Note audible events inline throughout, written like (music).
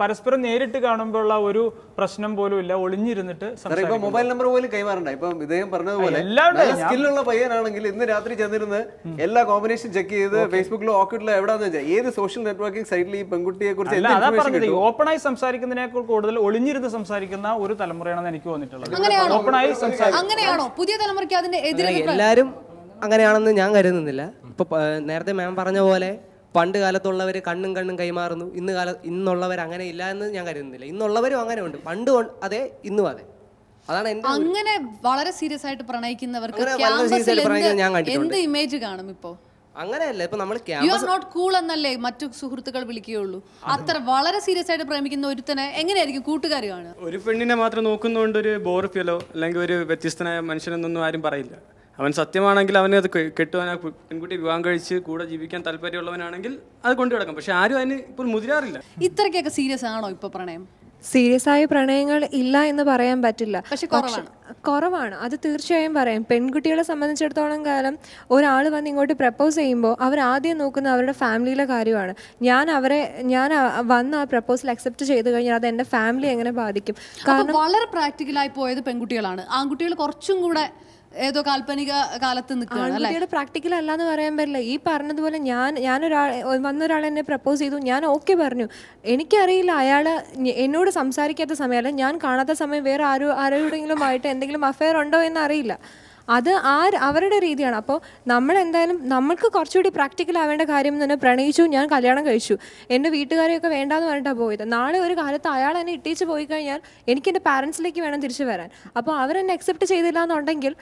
പരസ്പരം നേരിട്ട് കാണുമ്പോഴുള്ള ഒരു പ്രശ്നം പോലും ഇല്ല. ഒളിഞ്ഞിരുന്നിട്ട് ഇപ്പൊ മൊബൈൽ നമ്പർ പോലും കൈമാറണ്ട. ഇപ്പം ഇദ്ദേഹം പറഞ്ഞതുപോലെ സ്കില്ലുള്ള പയ്യനാണെങ്കിൽ ഇന്ന് രാത്രി ചെന്നിരുന്ന് എല്ലാ കോമ്പിനേഷൻ ചെക്ക് ചെയ്ത് ഫേസ്ബുക്കിലോ ഓക്കിഡിലോ എവിടെയാന്ന് വെച്ചാൽ ഏത് സോഷ്യൽ നെറ്റ്വർക്കിംഗ് സൈറ്റിൽ ഈ പെൺകുട്ടിയെ കുറിച്ച് ഓപ്പണായി സംസാരിക്കുന്നതിനേക്കാൾ കൂടുതൽ ഒളിഞ്ഞിരുന്ന് സംസാരിക്കുന്ന ഒരു തലമുറയാണെന്ന് എനിക്ക് തോന്നിയിട്ടുള്ളത്. എല്ലാരും ഓപ്പണായി സംസാരിക്കും അങ്ങനെയാണോ? പുതിയ തലമുറയ്ക്ക് അതിന്റെ എതിരെ എല്ലാവരും അങ്ങനെയാണെന്ന് ഞാൻ കരുതുന്നില്ല. ഇപ്പൊ നേരത്തെ മാം പറഞ്ഞ പോലെ പണ്ട് കാലത്തുള്ളവർ കണ്ണും കണ്ണും കൈമാറുന്നു. ഇന്ന് കാല ഇന്നുള്ളവർ അങ്ങനെ ഇല്ല എന്ന് ഞാൻ കരുതുന്നില്ല. ഇന്നുള്ളവരും അങ്ങനെ ഉണ്ട്. പണ്ട് അതെ ഇന്നും അതെ. അതാണ് എന്റെ അങ്ങനെ വളരെ സീരിയസ് ആയിട്ട് പ്രണയിക്കുന്നവർക്ക് എന്ത് ഇമേജ് കാണും ഇപ്പോ? അങ്ങനെയല്ല ഇപ്പൊ നമ്മൾ യു ആർ നോട്ട് കൂൾ എന്നല്ലേ മറ്റു സുഹൃത്തുക്കൾ വിളിക്കുകയുള്ളൂ. അത്ര വളരെ സീരിയസ് ആയിട്ട് പ്രേമിക്കുന്ന ഒരുത്തനെ എങ്ങനെയായിരിക്കും കൂട്ടുകാർ കാണുക? ഒരു പെണ്ണിനെ മാത്രം നോക്കുന്നതുകൊണ്ട് ഒരു ബോർ ഫീലോ അല്ലെങ്കിൽ ഒരു വ്യത്യസ്തനായ മനുഷ്യനെന്നൊന്നും ആരും പറയില്ല. അവൻ സത്യമാണെങ്കിൽ അവനെ അത് കെട്ടുവാൻ ആ പെൺകുട്ടി വിവാഹം കഴിച്ച് കൂടെ ജീവിക്കാൻ താല്പര്യമുള്ളവനാണെങ്കിൽ അത് കൊണ്ടു കിടക്കും പക്ഷെ ആരും അതിന് ഇപ്പോൾ മുതിരാറില്ല. ഇത്രയ്ക്കൊക്കെ സീരിയസ് ആണോ ഇപ്പൊ പ്രണയം? സീരിയസ് ആയ പ്രണയങ്ങൾ ഇല്ല എന്ന് പറയാൻ പറ്റില്ല. പക്ഷെ കുറവാണ്. കുറവാണ്. അത് തീർച്ചയായും പറയാം. പെൺകുട്ടികളെ സംബന്ധിച്ചിടത്തോളം കാലം ഒരാൾ വന്ന് ഇങ്ങോട്ട് പ്രപ്പോസ് ചെയ്യുമ്പോൾ അവർ ആദ്യം നോക്കുന്ന അവരുടെ ഫാമിലിയിലെ കാര്യമാണ്. ഞാൻ അവരെ ഞാൻ വന്ന് ആ പ്രപ്പോസൽ അക്സെപ്റ്റ് ചെയ്ത് കഴിഞ്ഞാൽ അത് എന്റെ ഫാമിലി എങ്ങനെ ബാധിക്കും? കാരണം വളരെ പ്രാക്ടിക്കലായി പോയത് പെൺകുട്ടികളാണ്. ആൺകുട്ടികൾ കുറച്ചും കൂടെ ഏതോ കാൽപ്പനിക കാലത്ത് നിൽക്കുകയാണ് പ്രാക്ടിക്കൽ അല്ലാന്ന് പറയാൻ പറ്റില്ല. ഈ പറഞ്ഞതുപോലെ ഞാൻ ഞാനൊരാൾ വന്നൊരാൾ എന്നെ പ്രപ്പോസ് ചെയ്തു. ഞാൻ ഓക്കെ പറഞ്ഞു. എനിക്കറിയില്ല അയാൾ എന്നോട് സംസാരിക്കാത്ത സമയം അല്ല ഞാൻ കാണാത്ത സമയം വേറെ ആരോ ആരോടെങ്കിലും ആയിട്ട് എന്തെങ്കിലും അഫയർ ഉണ്ടോ എന്ന് അറിയില്ല അത് ആ അവരുടെ രീതിയാണ്. അപ്പോൾ നമ്മൾ എന്തായാലും നമ്മൾക്ക് കുറച്ചുകൂടി പ്രാക്ടിക്കൽ ആവേണ്ട കാര്യം തന്നെ പ്രണയിച്ചു ഞാൻ കല്യാണം കഴിച്ചു. എന്റെ വീട്ടുകാരെയൊക്കെ വേണ്ടാന്ന് പറഞ്ഞിട്ടാണ് പോയത്. നാളെ ഒരു കാലത്ത് അയാൾ എന്നെ ഇട്ടിച്ച് പോയി കഴിഞ്ഞാൽ എനിക്ക് എന്റെ പാരൻസിലേക്ക് വേണം തിരിച്ചു വരാൻ. അപ്പോൾ അവരെന്നെ അക്സെപ്റ്റ് ചെയ്തില്ല എന്നുണ്ടെങ്കിൽ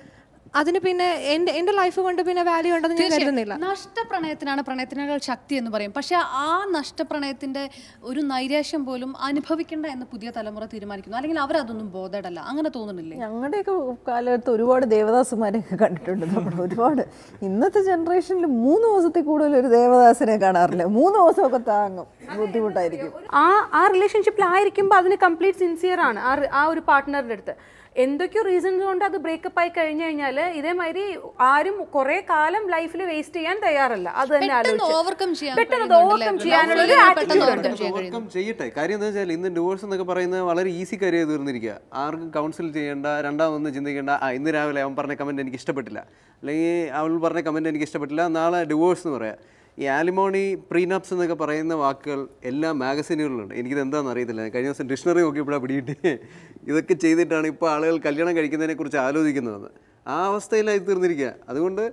അതിന് പിന്നെ എന്റെ എന്റെ ലൈഫ് കൊണ്ട് പിന്നെ വാല്യൂ ഉണ്ടെന്ന് ഞാൻ കരുതുന്നില്ല. നഷ്ടപ്രണയത്തിനാണ് പ്രണയത്തിനേക്കാൾ ശക്തി എന്ന് പറയും. പക്ഷെ ആ നഷ്ടപ്രണയത്തിന്റെ ഒരു നൈരാശ്യം പോലും അനുഭവിക്കേണ്ട എന്ന് പുതിയ തലമുറ തീരുമാനിക്കുന്നു. അല്ലെങ്കിൽ അവരതൊന്നും ബോധേഡല്ല അങ്ങനെ തോന്നുന്നില്ലേ? ഞങ്ങളുടെയൊക്കെ കാലത്ത് ഒരുപാട് ദേവദാസുമാരെയൊക്കെ കണ്ടിട്ടുണ്ട് നമ്മൾ. ഒരുപാട്. ഇന്നത്തെ ജനറേഷനിൽ മൂന്ന് ദിവസത്തിൽ കൂടുതൽ ഒരു ദേവദാസിനെ കാണാറില്ല. മൂന്ന് ദിവസമൊക്കെ താങ്ങും. ബുദ്ധിമുട്ടായിരിക്കും. ആ ആ റിലേഷൻഷിപ്പിലായിരിക്കുമ്പോൾ അതിന് കംപ്ലീറ്റ് സിൻസിയർ ആണ്. ആ ആ ഒരു പാർട്ട്ണറുടെ അടുത്ത്. എന്തൊക്കെയോ റീസൺസ് കൊണ്ട് അത് ബ്രേക്കപ്പ് ആയി കഴിഞ്ഞു കഴിഞ്ഞാൽ ഇതേമാതിരി ആരും കുറെ കാലം ലൈഫിൽ വേസ്റ്റ് ചെയ്യാൻ തയ്യാറല്ല. അത് തന്നെ ആലോചിച്ച്. ഓവർകം പെട്ടെന്ന്? ചെയ്യാനുള്ള ഒരു ആറ്റിറ്റ്യൂഡ് ഉണ്ട്. ഓവർകം ചെയ്യട്ടെ. കാര്യം എന്താ വെച്ചാൽ ഇന്ന് ഡിവോഴ്സ് എന്നൊക്കെ പറയുന്നത് വളരെ ഈസി കാര്യമായി തീർന്നിരിക്കുക. ആർക്കും കൗൺസിൽ ചെയ്യേണ്ട രണ്ടാമതൊന്നും ചിന്തിക്കേണ്ട. ആ ഇന്ന് രാവിലെ അവൻ പറഞ്ഞ കമന്റ് എനിക്ക് ഇഷ്ടപ്പെട്ടില്ല. അല്ലെങ്കിൽ അവൾ പറഞ്ഞ കമന്റ് എനിക്ക് ഇഷ്ടപ്പെട്ടില്ല. നാളെ ഡിവോഴ്സ് എന്ന് പറയാം. ഈ ആലിമോണി പ്രീനപ്സ് എന്നൊക്കെ പറയുന്ന വാക്കുകൾ എല്ലാ മാഗസീനുകളിലുണ്ട്. എനിക്കിത് എന്താണെന്ന് അറിയത്തില്ല കഴിഞ്ഞ ദിവസം ഡിക്ഷണറി നോക്കിയപ്പോഴാണ് പിടിയിട്ട് ഇതൊക്കെ ചെയ്തിട്ടാണ് ഇപ്പോൾ ആളുകൾ കല്യാണം കഴിക്കുന്നതിനെക്കുറിച്ച് ആലോചിക്കുന്നതെന്ന്. ആ അവസ്ഥയിലായി തീർന്നിരിക്കുക അതുകൊണ്ട്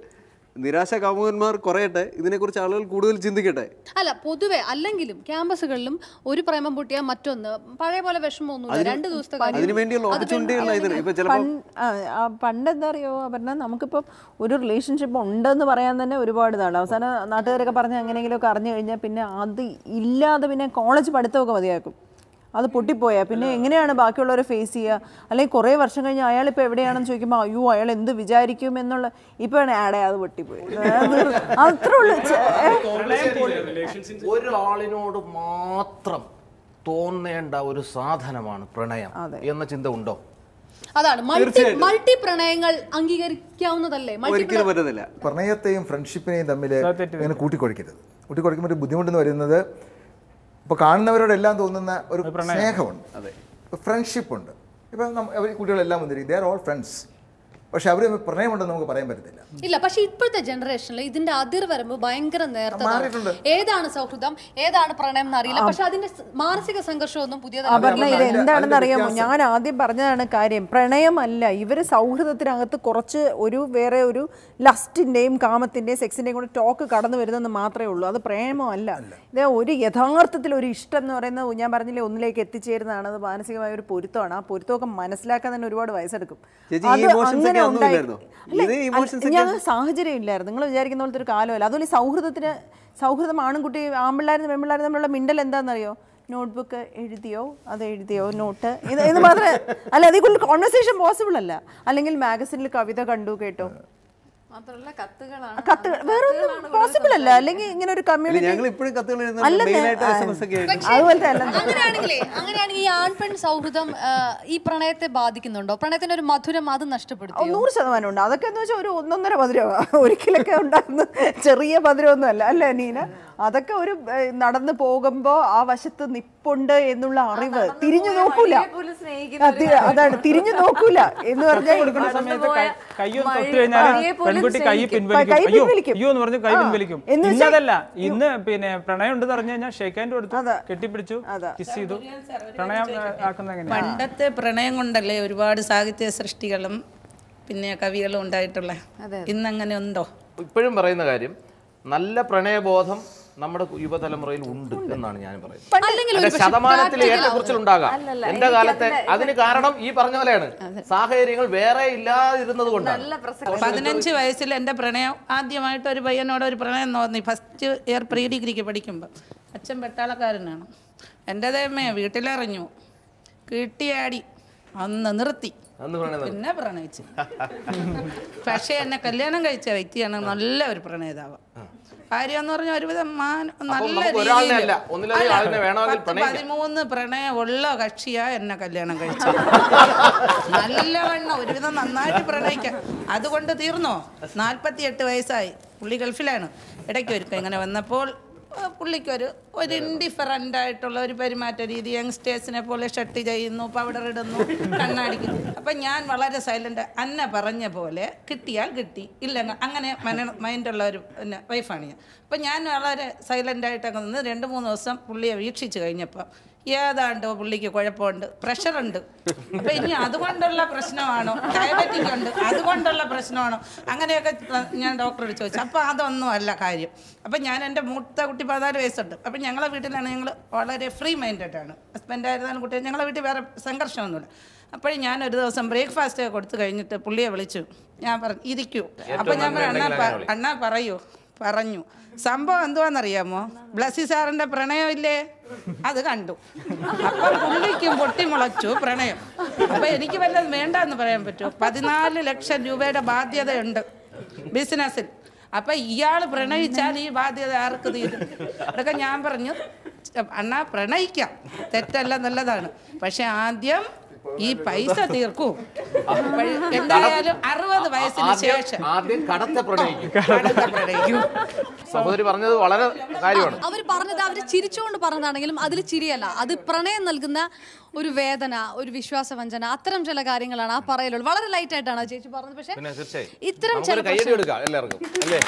നിരാശ കാമുകന്മാർ കുറയട്ടെ ഇതിനെക്കുറിച്ച് ആളുകൾ കൂടുതൽ ചിന്തിക്കട്ടെ. അല്ല പൊതുവെ അല്ലെങ്കിലും ക്യാമ്പസുകളിലും ഒരു പ്രേമം പൊട്ടിയാൽ മറ്റൊന്ന് പഴയ പോലെ വിഷമമൊന്നുമില്ല രണ്ട് ദിവസത്തെ കാര്യം. അതിനു വേണ്ടിയുള്ള അത് ഓപ്പർച്യൂണിറ്റികൾ ഇതിന്. ഇപ്പൊ പണ്ട് ആ, ആ, പണ്ട് എന്താ അറിയോ പറഞ്ഞാൽ നമുക്കിപ്പം ഒരു റിലേഷൻഷിപ്പ് ഉണ്ടെന്ന് പറയാൻ തന്നെ ഒരുപാട് ഇതാണ് അവസാനം നാട്ടുകാരൊക്കെ പറഞ്ഞ് എങ്ങനെയെങ്കിലുമൊക്കെ അറിഞ്ഞു കഴിഞ്ഞാൽ പിന്നെ അത് ഇല്ലാതെ പിന്നെ കോളേജ് പഠിത്തമൊക്കെ മതിയാക്കും. അത് പൊട്ടിപ്പോയാൽ പിന്നെ എങ്ങനെയാണ് ബാക്കിയുള്ളവരെ ഫേസ് ചെയ്യുക അല്ലെങ്കിൽ കുറേ വർഷം കഴിഞ്ഞ് അയാൾ ഇപ്പോൾ എവിടെയാണെന്ന് ചോദിക്കുമ്പോൾ അയ്യോ അയാൾ എന്ത് വിചാരിക്കും? എന്നുള്ള ഇപ്പോഴാണ് ആടെ അത് പൊട്ടിപ്പോയി. അത്രേ ഉള്ളൂ? ഒരാളിനോട് മാത്രം തോന്നേണ്ട ഒരു സാധനമാണ് പ്രണയം എന്ന ചിന്ത ഉണ്ടോ? അതാണ്. മൾട്ടി മൾട്ടി പ്രണയങ്ങൾ അംഗീകരിക്കാവുന്നതല്ലേ? മൾട്ടി ഒരിക്കലും പറ്റത്തില്ല. പ്രണയത്തെയും ഫ്രണ്ട്ഷിപ്പിനെയും തമ്മിൽ ഇങ്ങനെ കൂട്ടിക്കൊഴിക്കരുത്. കൂട്ടിക്കൊഴിക്കുമ്പോൾ ഒരു ബുദ്ധിമുട്ടെന്ന് വരുന്നത് ഇപ്പോൾ കാണുന്നവരോടെല്ലാം തോന്നുന്ന ഒരു സ്നേഹമുണ്ട്. ഫ്രണ്ട്ഷിപ്പ് ഉണ്ട്. ഇപ്പം അവർ കുട്ടികളെല്ലാം വന്നിരിക്കും. ദേ ആർ ഓൾ ഫ്രണ്ട്സ് പക്ഷെ അവർ പ്രണയമുണ്ടെന്ന് നമുക്ക് പറയാൻ പറ്റത്തില്ല. ഇല്ല പക്ഷെ ഇപ്പോഴത്തെ ജനറേഷനിൽ ഇതിന്റെ അതിർ വരുമ്പോൾ ഭയങ്കര നേരത്തെ. ഏതാണ് സൗഹൃദം? ഏതാണ് പ്രണയം എന്ന് അറിയില്ല. പക്ഷെ അതിന്റെ മാനസിക സംഘർഷമൊന്നും പുതിയ ഇത് എന്താണെന്ന് അറിയാമോ? ഞാൻ ആദ്യം പറഞ്ഞതാണ് കാര്യം. പ്രണയമല്ല. ഇവർ സൗഹൃദത്തിനകത്ത് കുറച്ച് ഒരു വേറെ ഒരു ലസ്റ്റിന്റെയും കാമത്തിന്റെയും സെക്സിന്റെയും കൂടെ ടോക്ക് കടന്നു വരുന്നെന്ന് മാത്രമേ ഉള്ളൂ. അത് പ്രേമമല്ല ഇത് ഒരു യഥാർത്ഥത്തിൽ ഒരു ഇഷ്ടം എന്ന് പറയുന്നത് ഞാൻ പറഞ്ഞില്ലേ ഒന്നിലേക്ക് എത്തിച്ചേരുന്നതാണ്. അത് മാനസികമായ ഒരു പൊരുത്തമാണ്. ആ പൊരുത്തമൊക്കെ മനസ്സിലാക്കാൻ തന്നെ ഒരുപാട് വയസ്സെടുക്കും. അത് അങ്ങനെ ഞാൻ സാഹചര്യം ഇല്ലായിരുന്നു. നിങ്ങൾ വിചാരിക്കുന്ന പോലത്തെ ഒരു കാലമല്ല. അതുപോലെ സൗഹൃദത്തിന് സൗഹൃദം ആൺകുട്ടി ആമ്പിള്ളാരും പെൺപിള്ളേരും തമ്മിലുള്ള മിണ്ടൽ എന്താണെന്നറിയോ? നോട്ട്ബുക്ക് എഴുതിയോ അത് എഴുതിയോ നോട്ട് ഇത് ഇത് മാത്രമേ അല്ല അതേ കൂടുതൽ കോൺവെർസേഷൻ പോസിബിൾ അല്ല. അല്ലെങ്കിൽ മാഗസിനിൽ കവിത കണ്ടു കേട്ടോ. മാത്രമല്ല കത്തുകളാണ്. കത്ത് വേറെ ഒന്നും പോസിബിൾ അല്ല അല്ലെങ്കിൽ ഇങ്ങനെ ഒരു കമ്മ്യൂണിറ്റി ഞങ്ങൾ ഇപ്പോഴും കത്തുകൾ അതുപോലത്തെ അല്ല അങ്ങനെയാണെങ്കിലേ അങ്ങനെയാണെങ്കിൽ ഈ ആൺപെൺ സൗഹൃദം ഈ പ്രണയത്തെ ബാധിക്കുന്നുണ്ടോ? പ്രണയത്തിന്റെ ഒരു മധുരം അത് ഓ, നഷ്ടപ്പെടുത്തിയോ നൂറ് ശതമാനം ഉണ്ട്. അതൊക്കെ എന്ന് വെച്ചാൽ ഒരു ഒന്നൊന്നര മധുരമാണ് ഒരിക്കലൊക്കെ ഉണ്ടാകുന്ന ചെറിയ മധുരമൊന്നും അല്ല അല്ലേ നീന? അതൊക്കെ ഒരു നടന്നു പോകുമ്പോ ആ വശത്ത് നിപ്പുണ്ട് എന്നുള്ള അറിവ് തിരിഞ്ഞു നോക്കൂല. അതാണ് തിരിഞ്ഞു നോക്കൂല എന്ന് പറഞ്ഞാൽ കൊടുക്കുന്ന സമയത്ത് കൈ- കൈയൊന്ന് തൊട്ട് കഴിഞ്ഞാൽ പെൺകുട്ടി കൈ പിൻവലിക്കും. കൈ അയ്യോ പിൻവലിക്കും. അയ്യോ എന്ന് പറഞ്ഞ് കൈ പിൻവലിക്കും. ഇന്നതല്ല ഇന്ന് പിന്നെ പ്രണയം ഉണ്ട് പറഞ്ഞു കഴിഞ്ഞാൽ ഷേക്ക് ഹാൻഡ് കൊടുത്തു കെട്ടിപ്പിടിച്ചു കിസ് ചെയ്തു. പ്രണയം പണ്ടത്തെ പ്രണയം കൊണ്ടല്ലേ ഒരുപാട് സാഹിത്യ സൃഷ്ടികളും പിന്നെ കവികളും ഉണ്ടായിട്ടുള്ള? ഇന്നങ്ങനെ ഉണ്ടോ? ഇപ്പോഴും പറയുന്ന കാര്യം നല്ല പ്രണയബോധം നമ്മുടെ യുവതലമുറയിൽ ഉണ്ട് എന്നാണ് ഞാൻ പറയുന്നത്. അല്ലെങ്കിൽ ഒരു ശതമാനത്തിൽ ഏറ്റക്കുറിച്ചിലുണ്ടാകാം ഏറ്റക്കുറച്ചിൽ ഉണ്ടാകാം. അല്ലല്ല, എന്റെ കാലത്തെ അതിന് കാരണം ഈ പറഞ്ഞ പോലെയാണ്. സാഹചര്യങ്ങൾ വേറെ ഇല്ലാതിരുന്നത് കൊണ്ടാണ്. പതിനഞ്ച് വയസ്സിൽ എന്റെ പ്രണയം ആദ്യമായിട്ട് ഒരു പയ്യനോട് ഒരു പ്രണയം തോന്നി ഫസ്റ്റ് ഇയർ പ്രീ ഡിഗ്രിക്ക് പഠിക്കുമ്പോൾ അച്ഛൻ പെട്ടാളക്കാരനാണ്. എന്റെ ദൈവമേ വീട്ടിലെറിഞ്ഞു. കിട്ടിയാടി അന്ന് നിർത്തി. പിന്നെ പ്രണയിച്ചു. പക്ഷേ എന്നെ കല്യാണം കഴിച്ച വ്യക്തിയാണ്. നല്ല ഒരു പ്രണേതാവ്. ഭാര്യ എന്ന് പറഞ്ഞാൽ ഒരുവിധം മാൻ നല്ല രീതിയിൽ. പതിമൂന്ന് പ്രണയമുള്ള കക്ഷിയാ എന്നെ കല്യാണം കഴിച്ചത്. (laughs) നല്ലവണ്ണം ഒരുവിധം നന്നായിട്ട് പ്രണയിക്കാം. അതുകൊണ്ട് തീർന്നോ? നാൽപ്പത്തി എട്ട് വയസ്സായി. പുള്ളി ഗൾഫിലാണ്. ഇടയ്ക്ക് ഒരുക്കം ഇങ്ങനെ വന്നപ്പോൾ പുള്ളിക്കൊരു ഒരു ഇൻഡിഫറന്റ് ആയിട്ടുള്ള ഒരു പെരുമാറ്റ രീതി. യങ്സ്റ്റേഴ്സിനെ പോലെ ഷട്ട് ചെയ്യുന്നു പൗഡർ ഇടുന്നു കണ്ണാടിക്കുന്നു. അപ്പം ഞാൻ വളരെ സൈലന്റ് അന്ന പറഞ്ഞ പോലെ കിട്ടിയാൽ കിട്ടി ഇല്ല അങ്ങനെ മന മൈൻഡുള്ള ഒരു പിന്നെ വൈഫാണ് ഞാൻ. അപ്പം ഞാൻ വളരെ സൈലന്റ് ആയിട്ടൊക്കെ നിന്ന് രണ്ട് മൂന്ന് ദിവസം പുള്ളിയെ വീക്ഷിച്ച് കഴിഞ്ഞപ്പോൾ ഏതാണ്ടോ പുള്ളിക്ക് കുഴപ്പമുണ്ട്. പ്രഷറുണ്ട്. അപ്പം ഇനി അതുകൊണ്ടുള്ള പ്രശ്നമാണോ? ഡയബറ്റിക് ഉണ്ട്. അതുകൊണ്ടുള്ള പ്രശ്നമാണോ? അങ്ങനെയൊക്കെ ഞാൻ ഡോക്ടറോട് ചോദിച്ചു. അപ്പോൾ അതൊന്നും അല്ല കാര്യം. അപ്പം ഞാൻ എന്റെ മൂത്ത കുട്ടി പതിനാല് വയസ്സുണ്ട്. അപ്പം ഞങ്ങളെ വീട്ടിലാണ് ഞങ്ങൾ വളരെ ഫ്രീ മൈൻഡഡ് ആണ്. ഹസ്ബൻഡ് ആയിരുന്നാലും കുട്ടി ഞങ്ങളെ വീട്ടിൽ വേറെ സംഘർഷമൊന്നുമില്ല. അപ്പോഴും ഞാൻ ഒരു ദിവസം ബ്രേക്ക്ഫാസ്റ്റ് കൊടുത്തു കഴിഞ്ഞിട്ട് പുള്ളിയെ വിളിച്ചു. ഞാൻ പറഞ്ഞു ഇരിക്കൂ. അപ്പം ഞാൻ അണ്ണാ അണ്ണാ പറയൂ. പറഞ്ഞു. സംഭവം എന്തുവാന്നറിയാമോ? ബ്ലസ്സി സാറിന്റെ പ്രണയം ഇല്ലേ അത് കണ്ടു. അപ്പൊ പുള്ളിക്കും പൊട്ടിമുളച്ചു പ്രണയം. അപ്പൊ എനിക്ക് വല്ലതും വേണ്ടെന്ന് പറയാൻ പറ്റുമോ? പതിനാല് ലക്ഷം രൂപയുടെ ബാധ്യതയുണ്ട് ബിസിനസ്സിൽ. അപ്പൊ ഇയാൾ പ്രണയിച്ചാൽ ഈ ബാധ്യത ആർക്ക് തീരും? അതൊക്കെ ഞാൻ പറഞ്ഞു. അണ്ണാ പ്രണയിക്കാം. തെറ്റല്ല നല്ലതാണ്. പക്ഷെ ആദ്യം ഈ പൈസ തീർക്കും. എന്തായാലും അറുപത് വയസ്സിന് ശേഷം. ആദ്യം കടത്തെ പ്രണയിക്കും. സഹോദരി പറഞ്ഞത് വളരെ കാര്യമാണ്. അവർ പറഞ്ഞത് അവർ ചിരിച്ചുകൊണ്ട് പറഞ്ഞതാണെങ്കിലും അതിൽ ചിരിയല്ല. അത് പ്രണയം നൽകുന്ന ഒരു വേദന ഒരു വിശ്വാസവഞ്ചന അത്തരം ചില കാര്യങ്ങളാണ് ആ പറയലുള്ളത് വളരെ ലൈറ്റ് ആയിട്ടാണ് ചേച്ചി പറഞ്ഞത്. പക്ഷേ ഇത്തരം ചില എല്ലാവർക്കും. അല്ലേ?